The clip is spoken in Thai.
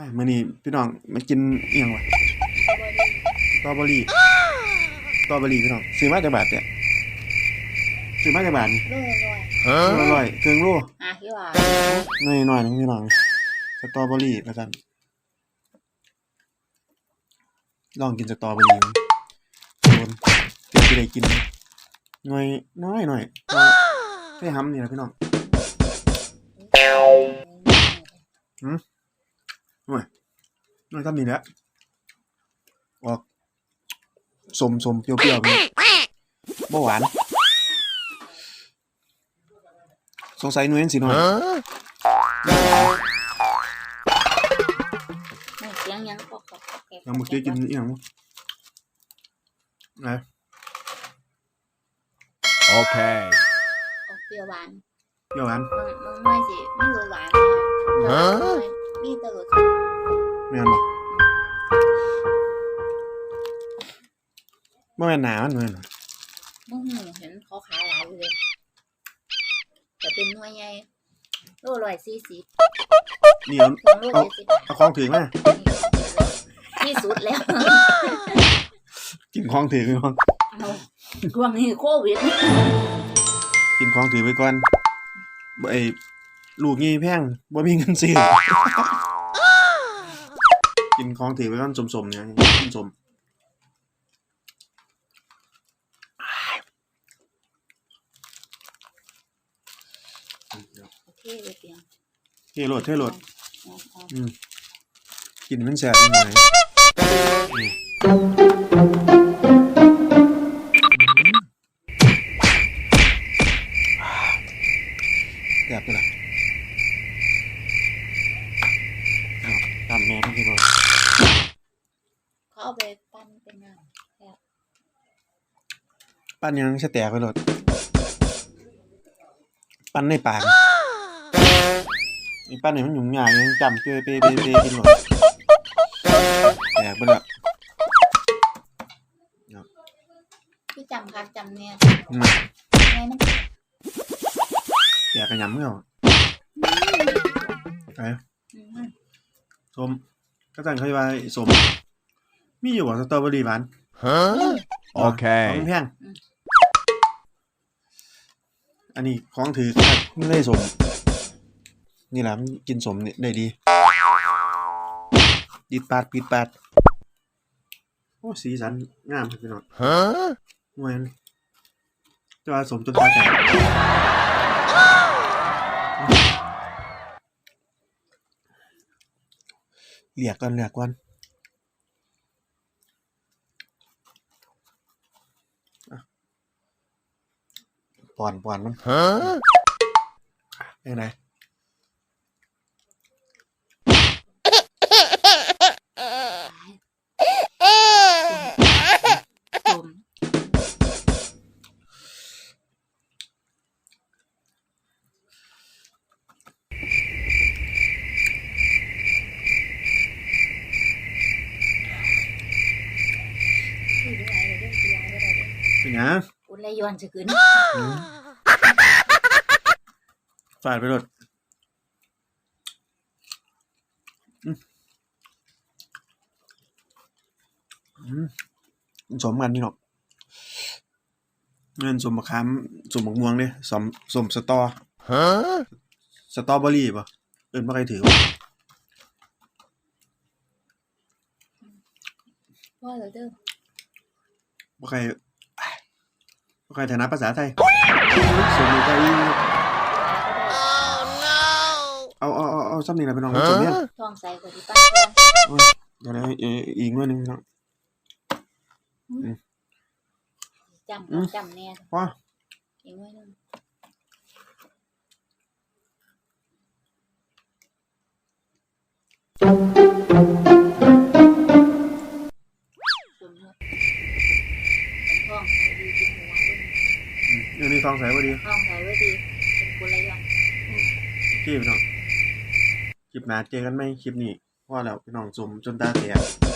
อ้ายมื้อนี้พี่น้องมากินอีหยังวะสตรอเบอรี่สตรอเบอรี่พี่น้องซื้อมาจากบาทเนี่ยซื้อมาจากบาทนี่โลละร้อยโลละร้อยเครื่องโลอะพี่ว่าน้อยหน่อยหนึงพี่น้องสตรอเบอรี่แล้วกันลองกินสตรอเบอรี่มั้ยโดนเดี๋ยวสิได้กินหน่อยน้อยหน่อยก็ได้หำนี่ล่ะพี่น้อง หน่อยน้อยทำนี่แหละออกสมสมๆเปรี้ยวๆพี่บ่หวานสงสัยหน่วยสิหน่อยไม่เสียงยังก็ก็ก็แกยังบ่เคยกินอีหยังบ่ไหน Okay. ออกเปรี้ยวหวานเปรี้ยวหวานมันมันไม่สิไม่รสหวานฮะ มีแต่รสแม่นบ่บ่แม่นหนามันแม่นบ่มึงเห็นเขาขายหลายอยู่เลยแต่เป็นหน่วยใหญ่โลร้อยสี่สิบนี่เอาถึงโลเจ็ดสิบเอาของถือมาที่สุดแล้วกินของถือพี่น้องเอาช่วงนี้โควิดกินของถือไปก่อนบ่ไอ้ ลูกงี้แพงบ่มีเงินซื้อกินของถือไปก่อนสมๆเนี่ยกินสมโอเคเลยเปียงเทโลดเทโลดเอาเอากินมันแซ่บอีหน่อ เขาเอาไปปั้นเป็นน้ำปั้นยังสแตกไปโลดปั้นในปากนี่ปั้นนี่มันยุ่งยากยังจำเจอเปเปเปกินโลดแตกไปและพี่จำคักจำเนี่ยอืมไงมันแตกกระยำเงาไปอืมส้มก็จังเคยว่าส้ม มีอยู่บ่สตรอเบอรี่หวาน Huh? ของ Okay. แพงอันนี้ของถือคักไม่ได้สม นี่แหละมันกินสมนี่ได้ดีปิดปาดปิดปาดโอ้สีสันงามครับพี่น้อง Huh? มวยมันจะว่าสมจนตาแตกเรียกก่อนเรียกก่อน ป่อนป่อนมัน Huh? ยังไงสมคือดูอะไรเรื่องกีฬาอะไรเรื่องเป็นหยัง อุไรย้อนจะขึ้นอืมฟาดไปรถอืมอืมสมกันนี่หรอกเงินสมมะขามสมมะม่วงเนี่ยสมสมสตอ Huh? สตรอเบอรี่ป่ะเอินบ่ใครถือบ่ว่าเราเด้อบ่ใครบ่ ใครถนัดภาษาไทยสมใจเอาเอาเอาเอาซ้ำนี่ล่ะพี่น้องสมเนี่ย Huh? ท้องใส่กว่าที่ป้าท้องเดี๋ยวนะเอ่ออีกหน่วยหนึงพี่น้องจำอืมจำเนี่ยว้าอีกหน่วยหนึงส มอยู่นี่ทองใสบ่ดีท้องใส่ไว้ดีเป็นกุลย้อนโอเคพี่น้องคลิปหน้าเจอกันไหมคลิปนี้พอแล้วพี่น้องสมจนตาแตก